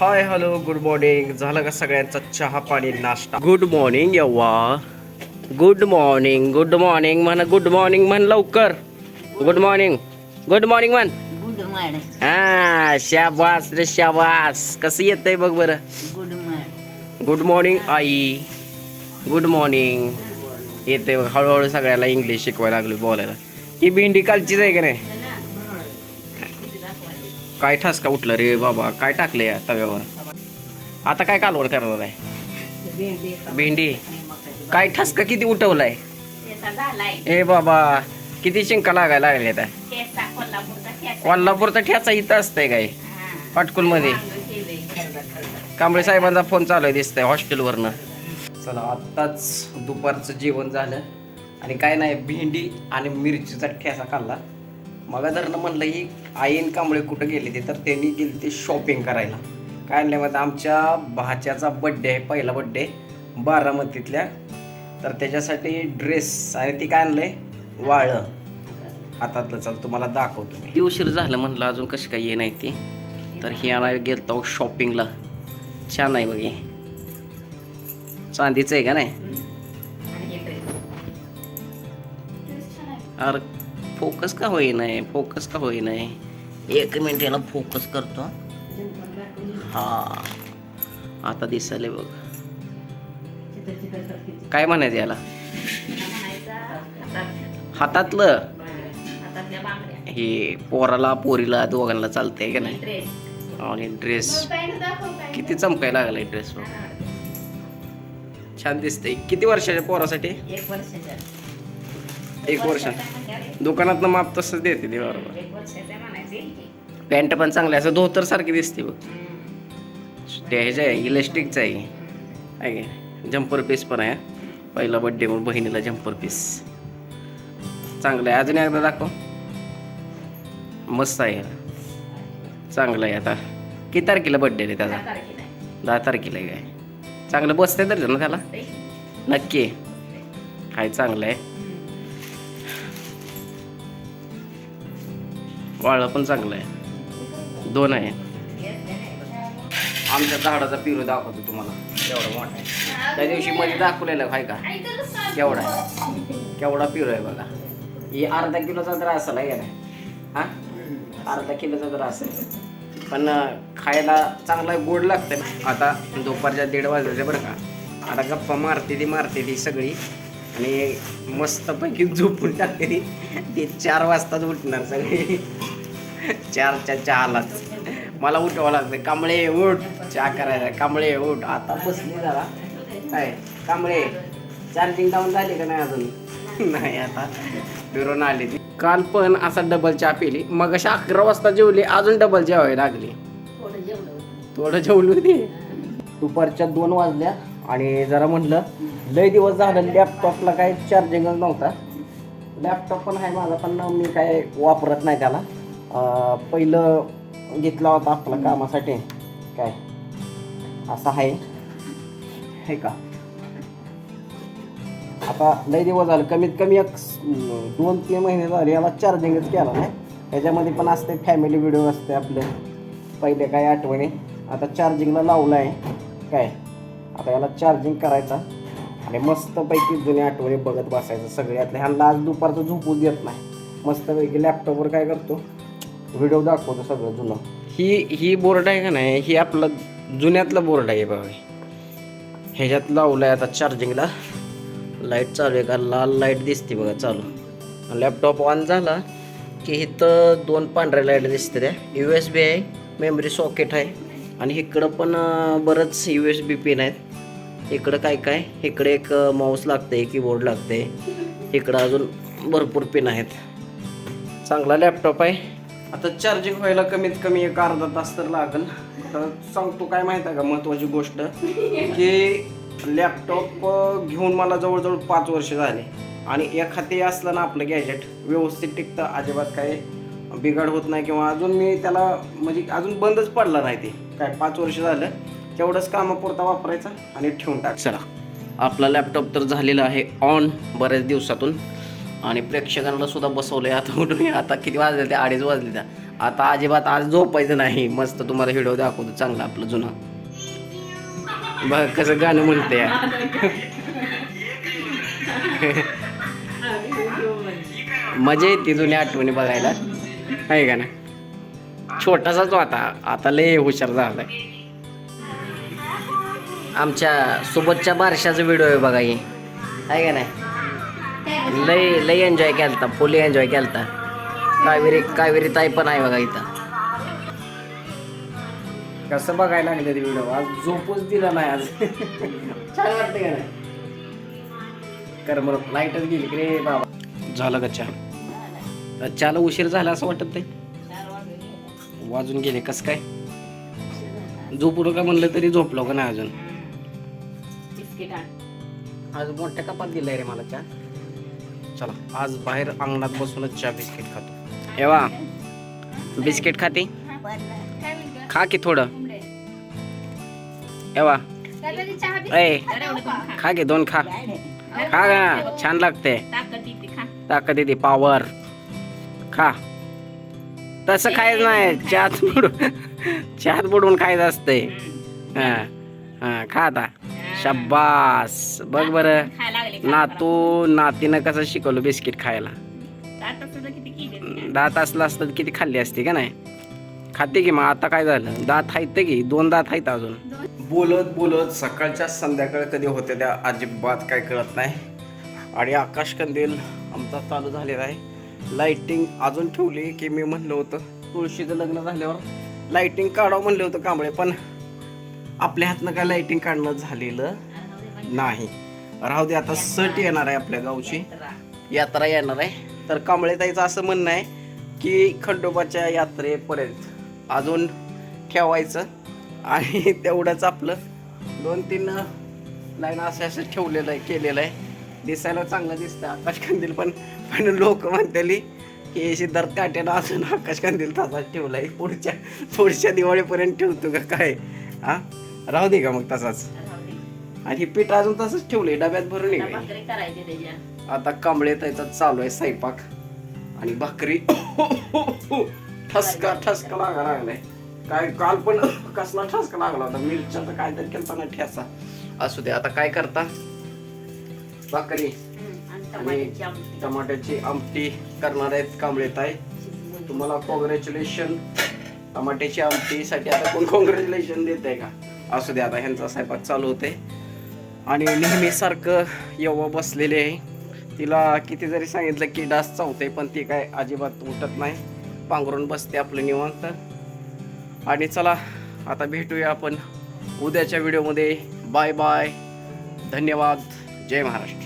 Hi hello good morning. झालं का सगळ्यांचा चहा पाणी नाश्ता? गुड मॉर्निंग यव्वा. गुड मॉर्निंग गुड मॉर्निंग म्हण गुड मॉर्निंग म्हण लवकर. Good morning. गुड मॉर्निंग म्हण. Good morning. हा शाबास रे शाबास. कसं येतंय बघ बरं. Good morning. गुड मॉर्निंग आई. Good morning. येते हळूहळू सगळ्याला इंग्लिश शिकवायला लागलो बोलायला. ही भेंडी कालचीच आहे का नाही? काय ठसका उठलं रे बाबा? काय टाकले या तव्यावर? आता काय कालवण करणार आहे? भेंडी. काय ठसका किती उठवलाय? ए बाबा किती शिंका लागायला लागले आता कोल्हापूरचा ठ्याचा इथं असतंय काय? पाटकुलमध्ये. कांबळे साहेबांचा फोन चालू आहे दिसतंय हॉस्टेलवरनं. चला आत्ताच दुपारचं जेवण झालं आणि काय नाही भेंडी आणि मिरचीचा ठेसा खाल्ला. मग जर म्हणलं ही आईन कांबळे कुठं गेले ते तर त्यांनी गेले ते शॉपिंग करायला. काय आणल्यामध्ये आमच्या भाच्याचा बड्डे आहे पहिला बड्डे बारामतीतल्या. तर त्याच्यासाठी ड्रेस आणि ती काय आणलंय? वाळं. हातातलं चाल तुम्हाला दाखवतो मी. उशीर झालं म्हणलं अजून कशी काय ये नाही ती? तर ही आणायला गेलतो शॉपिंगला छान आहे बघे चांदीचं आहे का नाही? अरे फोकस का होई नाही फोकस का होई नाही एक मिनिट याला फोकस करतो. हा. आता दिसायले बघ. काय म्हणायचं याला? हातातलं? हे पोराला पोरीला दोघांना चालतंय का नाही? आणि ड्रेस किती चमकायला लागलाय ड्रेस छान दिसतंय. किती वर्षाच्या पोरासाठी? एक वर्ष. दुकानात माप तसंच देते ते बरोबर. पॅन्ट पण चांगली असं धोतर सारखी दिसते बघ. ते ह्याचं आहे इलेस्टिकचं आहे. आहे जम्पर पीस पण आहे. पहिला बड्डे म्हणून बहिणीला जम्पर पीस चांगलं आहे. अजून एकदा दाखव. मस्त आहे. चांगलं आहे आता. किती तारखेला बड्डे आहे त्याचा? दहा तारखेला आहे. काय? चांगलं बसतंय तर ना त्याला? नक्की. काय चांगलं आहे. पाळलं पण चांगलं आहे दोन आहे. आमच्या झाडाचा पिरू दाखवतो तुम्हाला. केवढा मोठा आहे. त्या दिवशी मध्ये दाखवलेलं आहे का? केवढा आहे. केवढा पिरू आहे बघा. ही अर्धा किलोचा तर असेल आहे नाही हा? अर्धा किलोचा तर असेल पण खायला चांगला गोड लागतं आता दुपारच्या दीड वाजल्याच्या बरं का. आता गप्पा मारते ती मारते ती सगळी. आणि मस्तपैकी झोपून टाकते ती. ती चार वाजताच उठणार सगळी. चारच्या चहालाच मला उठवावं लागतं कांबळे उठ. चहा करायला. कांबळे उठ. आता बसले जरा. काय? कांबळे चार्जिंग डाऊन झाली का नाही अजून? नाही आता. फिरून आली ती. काल पण असा डबल चहा पिली. मग अशा अकरा वाजता जेवली. अजून डबल जेवायला लागली. थोडं जेवली होती. दुपारच्या दोन वाजल्या आणि जरा म्हटलं लय दिवस झालं लॅपटॉपला काय चार्जिंगच नव्हता. लॅपटॉप पण आहे माझा पण मी काय वापरत नाही त्याला. पहिलं घेतला होता आपला कामासाठी. काय? असं आहे. हे का? आता लय दिवस झालं कमीत कमी एक दोन तीन महिने झाले याला चार्जिंगच केला नाही. त्याच्यामध्ये पण असते फॅमिली व्हिडिओ असते आपले. पहिले काय आठवणी? आता चार्जिंगला लावलं आहे काय? आता याला चार्जिंग करायचा. आणि मस्तपैकी जुने आठवणी बघत बसायचं सगळ्यातल्या. ह्यांना आज दुपारचं झोपूच देत नाही. मस्तपैकी लॅपटॉपवर काय करतो? व्हिडिओ दाखवतो सगळं जुना. ही ही बोर्ड आहे का नाही ही आपलं जुन्यातलं बोर्ड आहे बाबा ह्याच्यात लावलं आहे आता चार्जिंगला लाइट चालू आहे का लाल लाइट दिसते बघा चालू. लॅपटॉप ऑन झाला की इथं दोन पांढऱ्या लाइट दिसते त्या. यू एस बी आहे मेमरी सॉकेट आहे. आणि इकडं पण बरंच यू एस बी पिन आहेत. इकडं काय काय इकडे एक माऊस लागते कीबोर्ड लागते इकडं अजून भरपूर पिन आहेत. चांगला लॅपटॉप आहे. आता चार्जिंग व्हायला कमीत कमी एक अर्धा तास तर लागेल. तर सांगतो काय माहिती आहे का महत्त्वाची गोष्ट? की लॅपटॉप घेऊन मला जवळजवळ पाच वर्ष झाले. आणि एखादे असलं ना आपलं गॅजेट व्यवस्थित टिकतं. अजिबात काय बिघाड होत नाही किंवा अजून मी त्याला म्हणजे अजून बंदच पडला नाही ते. काय पाच वर्ष झालं तेवढंच कामापुरता वापरायचा आणि ठेवून टाक. चला. आपला लॅपटॉप तर झालेला आहे ऑन बऱ्याच दिवसातून. आणि प्रेक्षकांना सुद्धा बसवलंय. आता उठून आता किती वाजले ते? अडीच वाजले त्या. आता अजिबात आज झोपायचं नाही. मस्त तुम्हाला व्हिडिओ दाखवतो. चांगला आपलं जुनं. बघ कसं गाणं म्हणते मजा येते जुन्या आठवणी बघायला. आहे का ना छोटासाच आता. आता लय हुशार झालाय. आमच्या सोबतच्या बारशाचा व्हिडिओ आहे बघा हे. आहे का नाही? लय लय एन्जॉय केलता फुल एन्जॉय केलता. कावेरी कावेरी ताई पण आहे बघा इथं. कसं बघायला लागले ते व्हिडिओ आज झोपच दिला नाही आज. छान वाटतं का नाही? कर मग लाईटच गेली की रे बाबा. झालं का चहा? तर चहाला उशीर झाला असं वाटत नाही. वाजून गेले कस काय? झोपू नका म्हणलं तरी झोपलो का नाही अजून? आज मोठ्या कपात दिलाय रे मला चहा. चला आज बाहेर अंगणात बसूनच चहा बिस्किट खातो. एवा बिस्किट खाते? खा की थोडं. एवा ए खा. घे दोन खा. खा गा छान लागते. ताकद येते पावर खा. तसं खायचं नाही चहात बुडून चहात बुडवून खायचं असतंय हा हा खा आता. शब्बास बघ बरं. खायला लागले खा. नातू नातीनं कसं शिकवलं बिस्किट खायला. दात असलं असतं? किती खाल्ली असती का नाही? खाते की मग? आता काय झालं? दात आहेत की? दोन दात आहेत अजून. बोलत बोलत सकाळच्या संध्याकाळ कधी होते त्या अजिबात काय कळत नाही. आणि आकाश कंदील आमचा चालू झालेला आहे. लाइटिंग अजून ठेवली की मी म्हणलं होतं तुळशीचं लग्न झाल्यावर. लाइटिंग काढावं म्हणलं होतं कांबळे पण आपल्या हातनं काय लाईटिंग काढणं झालेलं नाही. राहू दे आता सट येणार आहे आपल्या गावची. यात्रा येणार आहे. तर कांबळेताईचं असं म्हणणं आहे की खंडोबाच्या यात्रेपर्यंत अजून ठेवायचं आणि तेवढंच आपलं दोन तीन लाईन असं असं ठेवलेलं आहे केलेलं आहे. दिसायला चांगलं दिसतं आकाश कंदील पण पण लोक म्हणताली की सिद्धार्थ काट्यानं असून आकाश कंदील तसाच ठेवला आहे पुढच्या पुढच्या दिवाळीपर्यंत ठेवतो का काय? हां? राहू दे का मग तसाच? आणि हे पीठ अजून तसंच ठेवलंय डब्यात भरून निघाली आता कांबळे त्याचा चालू आहे स्वयंपाक. आणि भाकरी ठसका ठसका लागा लागलाय. काय काल पण कसला ठसका लागला होता. मिरच्याचा काहीतरी केलता ना ठेसा असू दे आता काय करता? भाकरी. आणि टमाट्याची आमटी. करणार आहेत कांबळे ताई. तुम्हाला कॉंग्रॅच्युलेशन टमाट्याची आमटीसाठी आता कोण कॉंग्रॅच्युलेशन देत आहे का? असू दे आता ह्यांचा स्वयंपाक चालू होते आणि नेहमीसारखं यव्वा बसलेले आहे. तिला किती जरी सांगितलं की डास चावते पण ती काय अजिबात उठत नाही. पांघरून बसते आपलं निवांत. आणि चला आता भेटूया आपण उद्याच्या व्हिडिओमध्ये बाय बाय धन्यवाद. जय महाराष्ट्र.